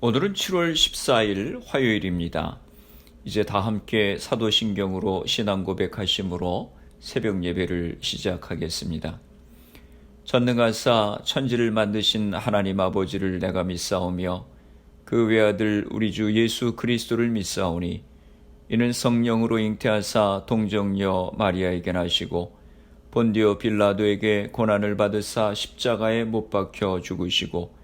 오늘은 7월 14일 화요일입니다. 이제 다 함께 사도신경으로 신앙 고백하심으로 새벽 예배를 시작하겠습니다. 전능하사 천지를 만드신 하나님 아버지를 내가 믿사오며 그 외아들 우리 주 예수 그리스도를 믿사오니 이는 성령으로 잉태하사 동정녀 마리아에게 나시고 본디오 빌라도에게 고난을 받으사 십자가에 못 박혀 죽으시고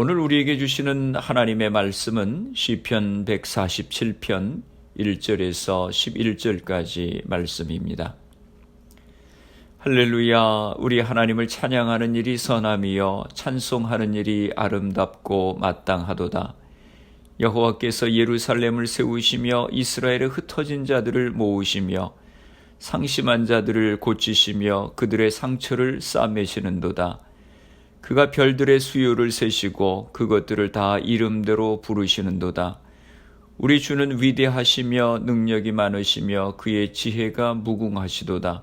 오늘 우리에게 주시는 하나님의 말씀은 시편 147편 1절에서 11절까지 말씀입니다. 할렐루야, 우리 하나님을 찬양하는 일이 선함이요, 찬송하는 일이 아름답고 마땅하도다. 여호와께서 예루살렘을 세우시며 이스라엘의 흩어진 자들을 모으시며 상심한 자들을 고치시며 그들의 상처를 싸매시는도다. 그가 별들의 수요를 세시고 그것들을 다 이름대로 부르시는도다. 우리 주는 위대하시며 능력이 많으시며 그의 지혜가 무궁하시도다.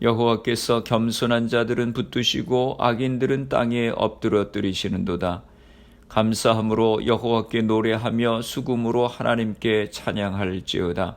여호와께서 겸손한 자들은 붙드시고 악인들은 땅에 엎드러뜨리시는도다. 감사함으로 여호와께 노래하며 수금으로 하나님께 찬양할지어다.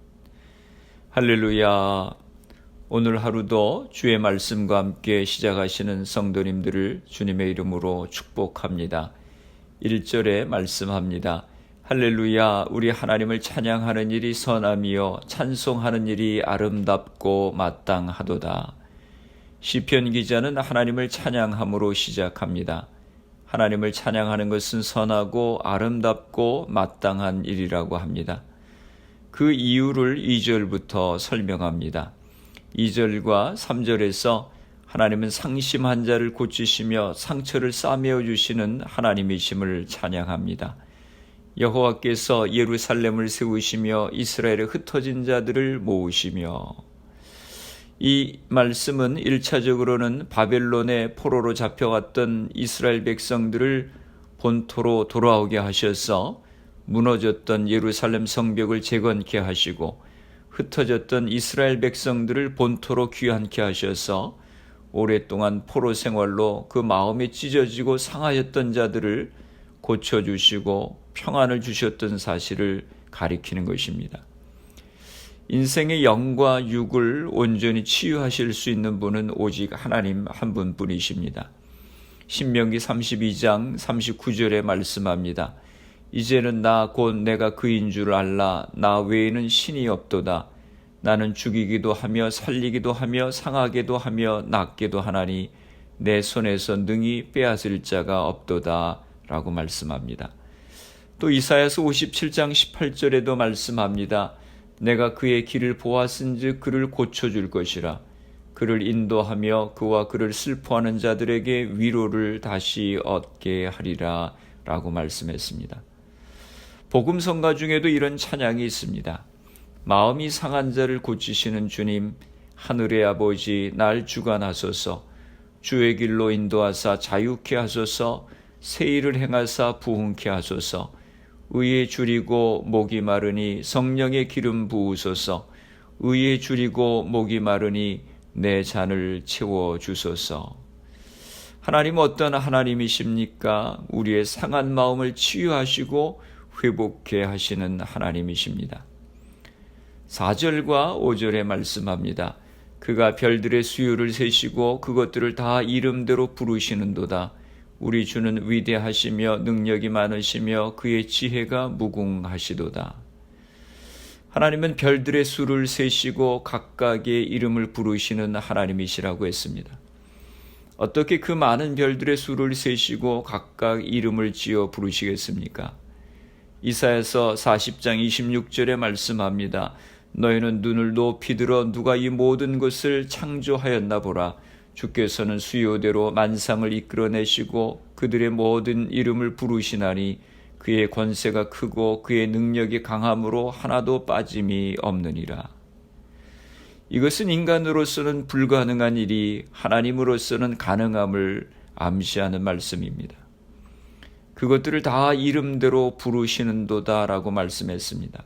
할렐루야. 오늘 하루도 주의 말씀과 함께 시작하시는 성도님들을 주님의 이름으로 축복합니다. 1절에 말씀합니다. 할렐루야, 우리 하나님을 찬양하는 일이 선함이요, 찬송하는 일이 아름답고 마땅하도다. 시편 기자는 하나님을 찬양함으로 시작합니다. 하나님을 찬양하는 것은 선하고 아름답고 마땅한 일이라고 합니다. 그 이유를 2절부터 설명합니다. 2절과 3절에서 하나님은 상심한 자를 고치시며 상처를 싸매어 주시는 하나님이심을 찬양합니다. 여호와께서 예루살렘을 세우시며 이스라엘의 흩어진 자들을 모으시며 이 말씀은 1차적으로는 바벨론의 포로로 잡혀갔던 이스라엘 백성들을 본토로 돌아오게 하셔서 무너졌던 예루살렘 성벽을 재건케 하시고 흩어졌던 이스라엘 백성들을 본토로 귀환케 하셔서 오랫동안 포로 생활로 그 마음이 찢어지고 상하였던 자들을 고쳐주시고 평안을 주셨던 사실을 가리키는 것입니다. 인생의 영과 육을 온전히 치유하실 수 있는 분은 오직 하나님 한 분뿐이십니다. 신명기 32장 39절에 말씀합니다. 이제는 나 곧 내가 그인 줄 알라 나 외에는 신이 없도다 나는 죽이기도 하며 살리기도 하며 상하게도 하며 낫게도 하나니 내 손에서 능히 빼앗을 자가 없도다 라고 말씀합니다. 또 이사야서 57장 18절에도 말씀합니다. 내가 그의 길을 보았은즉 그를 고쳐줄 것이라 그를 인도하며 그와 그를 슬퍼하는 자들에게 위로를 다시 얻게 하리라 라고 말씀했습니다. 복음성가 중에도 이런 찬양이 있습니다. 마음이 상한 자를 고치시는 주님, 하늘의 아버지, 날 주관하소서, 주의 길로 인도하사 자유케 하소서, 새 일을 행하사 부흥케 하소서, 의에 줄이고 목이 마르니 성령의 기름 부으소서, 의에 줄이고 목이 마르니 내 잔을 채워 주소서. 하나님 어떤 하나님이십니까? 우리의 상한 마음을 치유하시고 회복해 하시는 하나님이십니다. 4절과 5절에 말씀합니다. 그가 별들의 수요를 세시고 그것들을 다 이름대로 부르시는도다. 우리 주는 위대하시며 능력이 많으시며 그의 지혜가 무궁하시도다. 하나님은 별들의 수를 세시고 각각의 이름을 부르시는 하나님이시라고 했습니다. 어떻게 그 많은 별들의 수를 세시고 각각 이름을 지어 부르시겠습니까? 이사에서 40장 26절에 말씀합니다. 너희는 눈을 높이 들어 누가 이 모든 것을 창조하였나 보라. 주께서는 수요대로 만상을 이끌어내시고 그들의 모든 이름을 부르시나니 그의 권세가 크고 그의 능력이 강함으로 하나도 빠짐이 없느니라. 이것은 인간으로서는 불가능한 일이 하나님으로서는 가능함을 암시하는 말씀입니다. 그것들을 다 이름대로 부르시는도다라고 말씀했습니다.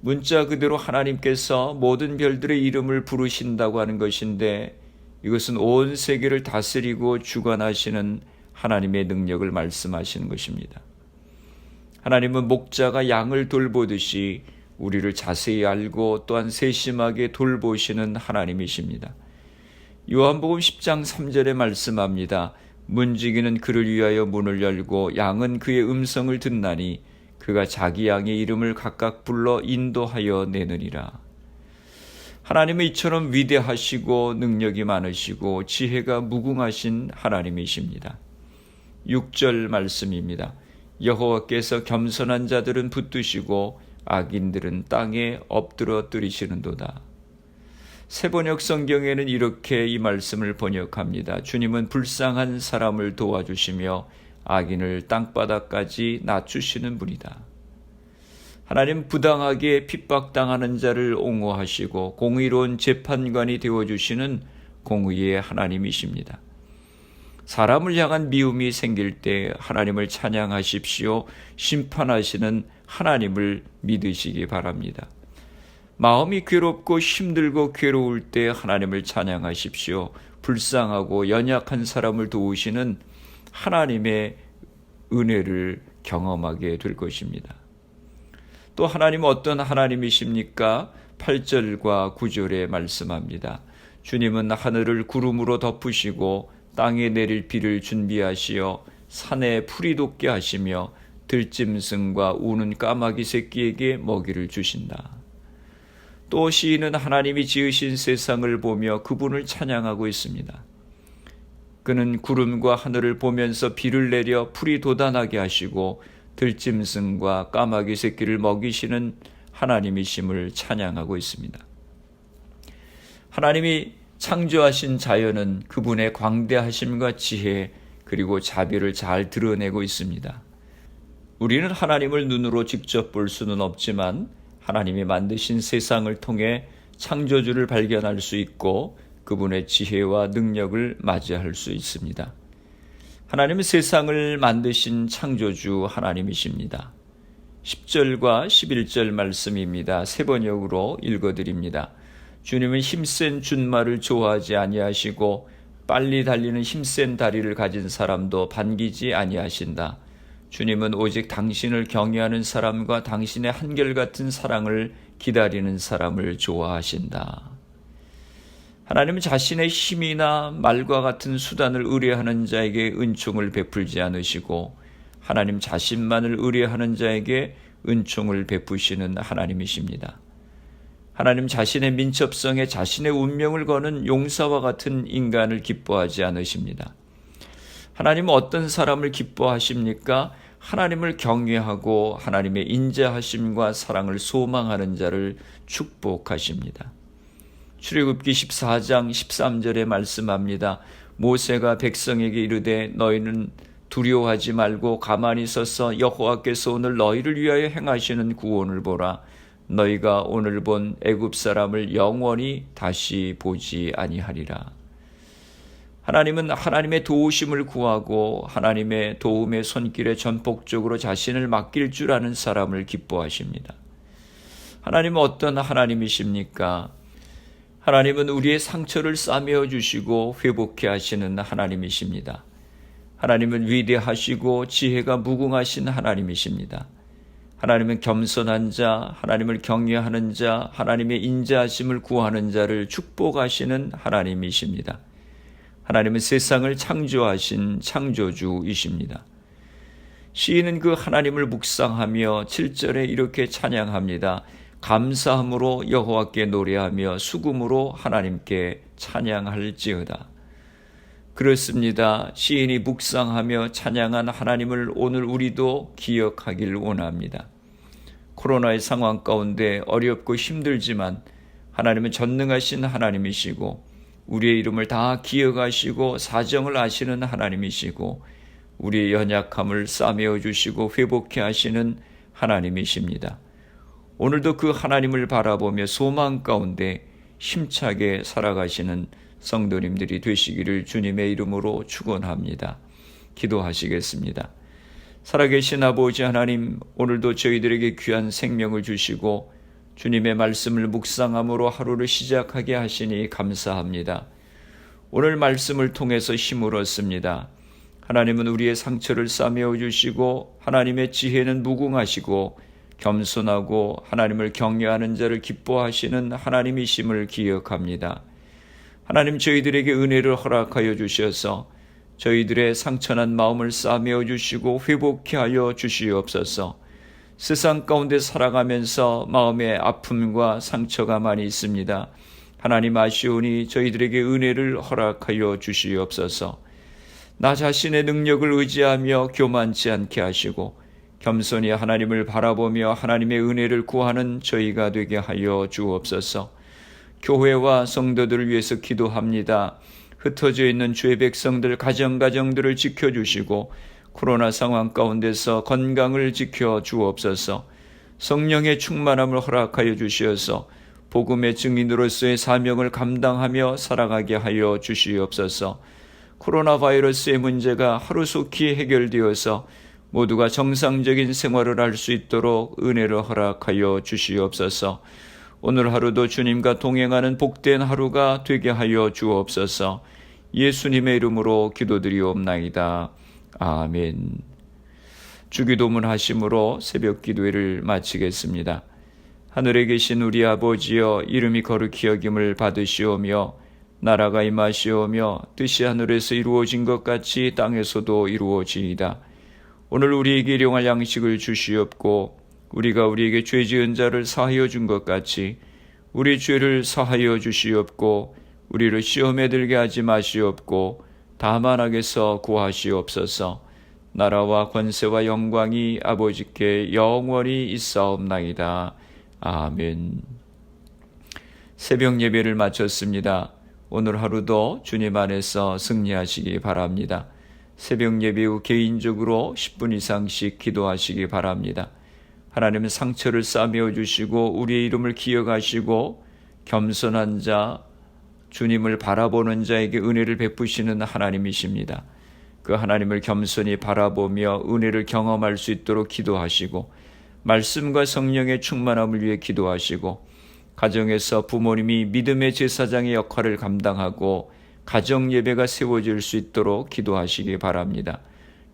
문자 그대로 하나님께서 모든 별들의 이름을 부르신다고 하는 것인데 이것은 온 세계를 다스리고 주관하시는 하나님의 능력을 말씀하시는 것입니다. 하나님은 목자가 양을 돌보듯이 우리를 자세히 알고 또한 세심하게 돌보시는 하나님이십니다. 요한복음 10장 3절에 말씀합니다. 문지기는 그를 위하여 문을 열고 양은 그의 음성을 듣나니 그가 자기 양의 이름을 각각 불러 인도하여 내느니라. 하나님은 이처럼 위대하시고 능력이 많으시고 지혜가 무궁하신 하나님이십니다. 6절 말씀입니다. 여호와께서 겸손한 자들은 붙드시고 악인들은 땅에 엎드러뜨리시는도다. 세번역 성경에는 이렇게 이 말씀을 번역합니다. 주님은 불쌍한 사람을 도와주시며 악인을 땅바닥까지 낮추시는 분이다. 하나님 부당하게 핍박당하는 자를 옹호하시고 공의로운 재판관이 되어주시는 공의의 하나님이십니다. 사람을 향한 미움이 생길 때 하나님을 찬양하십시오. 심판하시는 하나님을 믿으시기 바랍니다. 마음이 괴롭고 힘들고 괴로울 때 하나님을 찬양하십시오. 불쌍하고 연약한 사람을 도우시는 하나님의 은혜를 경험하게 될 것입니다. 또 하나님은 어떤 하나님이십니까? 8절과 9절에 말씀합니다. 주님은 하늘을 구름으로 덮으시고 땅에 내릴 비를 준비하시어 산에 풀이 돋게 하시며 들짐승과 우는 까마귀 새끼에게 먹이를 주신다. 또 시인은 하나님이 지으신 세상을 보며 그분을 찬양하고 있습니다. 그는 구름과 하늘을 보면서 비를 내려 풀이 돋아나게 하시고 들짐승과 까마귀 새끼를 먹이시는 하나님이심을 찬양하고 있습니다. 하나님이 창조하신 자연은 그분의 광대하심과 지혜 그리고 자비를 잘 드러내고 있습니다. 우리는 하나님을 눈으로 직접 볼 수는 없지만 하나님이 만드신 세상을 통해 창조주를 발견할 수 있고 그분의 지혜와 능력을 맞이할 수 있습니다. 하나님은 세상을 만드신 창조주 하나님이십니다. 10절과 11절 말씀입니다. 세 번역으로 읽어드립니다. 주님은 힘센 준말을 좋아하지 아니하시고 빨리 달리는 힘센 다리를 가진 사람도 반기지 아니하신다. 주님은 오직 당신을 경외하는 사람과 당신의 한결같은 사랑을 기다리는 사람을 좋아하신다. 하나님은 자신의 힘이나 말과 같은 수단을 의뢰하는 자에게 은총을 베풀지 않으시고 하나님 자신만을 의뢰하는 자에게 은총을 베푸시는 하나님이십니다. 하나님 자신의 민첩성에 자신의 운명을 거는 용사와 같은 인간을 기뻐하지 않으십니다. 하나님은 어떤 사람을 기뻐하십니까? 하나님을 경외하고 하나님의 인자하심과 사랑을 소망하는 자를 축복하십니다. 출애굽기 14장 13절에 말씀합니다. 모세가 백성에게 이르되 너희는 두려워하지 말고 가만히 서서 여호와께서 오늘 너희를 위하여 행하시는 구원을 보라. 너희가 오늘 본 애굽 사람을 영원히 다시 보지 아니하리라. 하나님은 하나님의 도우심을 구하고 하나님의 도움의 손길에 전폭적으로 자신을 맡길 줄 아는 사람을 기뻐하십니다. 하나님은 어떤 하나님이십니까? 하나님은 우리의 상처를 싸매어 주시고 회복해 하시는 하나님이십니다. 하나님은 위대하시고 지혜가 무궁하신 하나님이십니다. 하나님은 겸손한 자, 하나님을 경외하는 자, 하나님의 인자하심을 구하는 자를 축복하시는 하나님이십니다. 하나님은 세상을 창조하신 창조주이십니다. 시인은 그 하나님을 묵상하며 7절에 이렇게 찬양합니다. 감사함으로 여호와께 노래하며 수금으로 하나님께 찬양할지어다. 그렇습니다. 시인이 묵상하며 찬양한 하나님을 오늘 우리도 기억하길 원합니다. 코로나의 상황 가운데 어렵고 힘들지만 하나님은 전능하신 하나님이시고 우리의 이름을 다 기억하시고 사정을 아시는 하나님이시고 우리의 연약함을 싸매어 주시고 회복해 하시는 하나님이십니다. 오늘도 그 하나님을 바라보며 소망 가운데 힘차게 살아가시는 성도님들이 되시기를 주님의 이름으로 축원합니다. 기도하시겠습니다. 살아계신 아버지 하나님, 오늘도 저희들에게 귀한 생명을 주시고 주님의 말씀을 묵상함으로 하루를 시작하게 하시니 감사합니다. 오늘 말씀을 통해서 힘을 얻습니다. 하나님은 우리의 상처를 싸매어 주시고 하나님의 지혜는 무궁하시고 겸손하고 하나님을 경외하는 자를 기뻐하시는 하나님이심을 기억합니다. 하나님 저희들에게 은혜를 허락하여 주셔서 저희들의 상처난 마음을 싸매어 주시고 회복케 하여 주시옵소서. 세상 가운데 살아가면서 마음의 아픔과 상처가 많이 있습니다. 하나님 아시오니 저희들에게 은혜를 허락하여 주시옵소서. 나 자신의 능력을 의지하며 교만치 않게 하시고 겸손히 하나님을 바라보며 하나님의 은혜를 구하는 저희가 되게 하여 주옵소서. 교회와 성도들을 위해서 기도합니다. 흩어져 있는 주의 백성들 가정 가정들을 지켜 주시고 코로나 상황 가운데서 건강을 지켜 주옵소서. 성령의 충만함을 허락하여 주시어서 복음의 증인으로서의 사명을 감당하며 살아가게 하여 주시옵소서. 코로나 바이러스의 문제가 하루속히 해결되어서 모두가 정상적인 생활을 할 수 있도록 은혜를 허락하여 주시옵소서. 오늘 하루도 주님과 동행하는 복된 하루가 되게 하여 주옵소서. 예수님의 이름으로 기도드리옵나이다. 아멘. 주기도문 하심으로 새벽 기도회를 마치겠습니다. 하늘에 계신 우리 아버지여 이름이 거룩히 여김을 받으시오며 나라가 임하시오며 뜻이 하늘에서 이루어진 것 같이 땅에서도 이루어지이다. 오늘 우리에게 일용할 양식을 주시옵고 우리가 우리에게 죄 지은 자를 사하여 준 것 같이 우리 죄를 사하여 주시옵고 우리를 시험에 들게 하지 마시옵고 다만 악에서 구하시옵소서 나라와 권세와 영광이 아버지께 영원히 있사옵나이다. 아멘. 새벽 예배를 마쳤습니다. 오늘 하루도 주님 안에서 승리하시기 바랍니다. 새벽 예배 후 개인적으로 10분 이상씩 기도하시기 바랍니다. 하나님은 상처를 싸매어 주시고 우리의 이름을 기억하시고 겸손한 자, 주님을 바라보는 자에게 은혜를 베푸시는 하나님이십니다. 그 하나님을 겸손히 바라보며 은혜를 경험할 수 있도록 기도하시고 말씀과 성령의 충만함을 위해 기도하시고 가정에서 부모님이 믿음의 제사장의 역할을 감당하고 가정 예배가 세워질 수 있도록 기도하시기 바랍니다.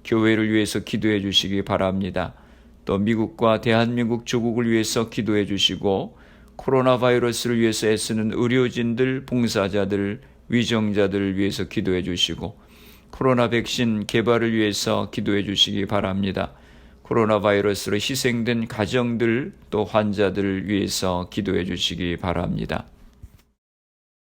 교회를 위해서 기도해 주시기 바랍니다. 또 미국과 대한민국 조국을 위해서 기도해 주시고 코로나 바이러스를 위해서 애쓰는 의료진들, 봉사자들, 위정자들을 위해서 기도해 주시고 코로나 백신 개발을 위해서 기도해 주시기 바랍니다. 코로나 바이러스로 희생된 가정들 또 환자들을 위해서 기도해 주시기 바랍니다.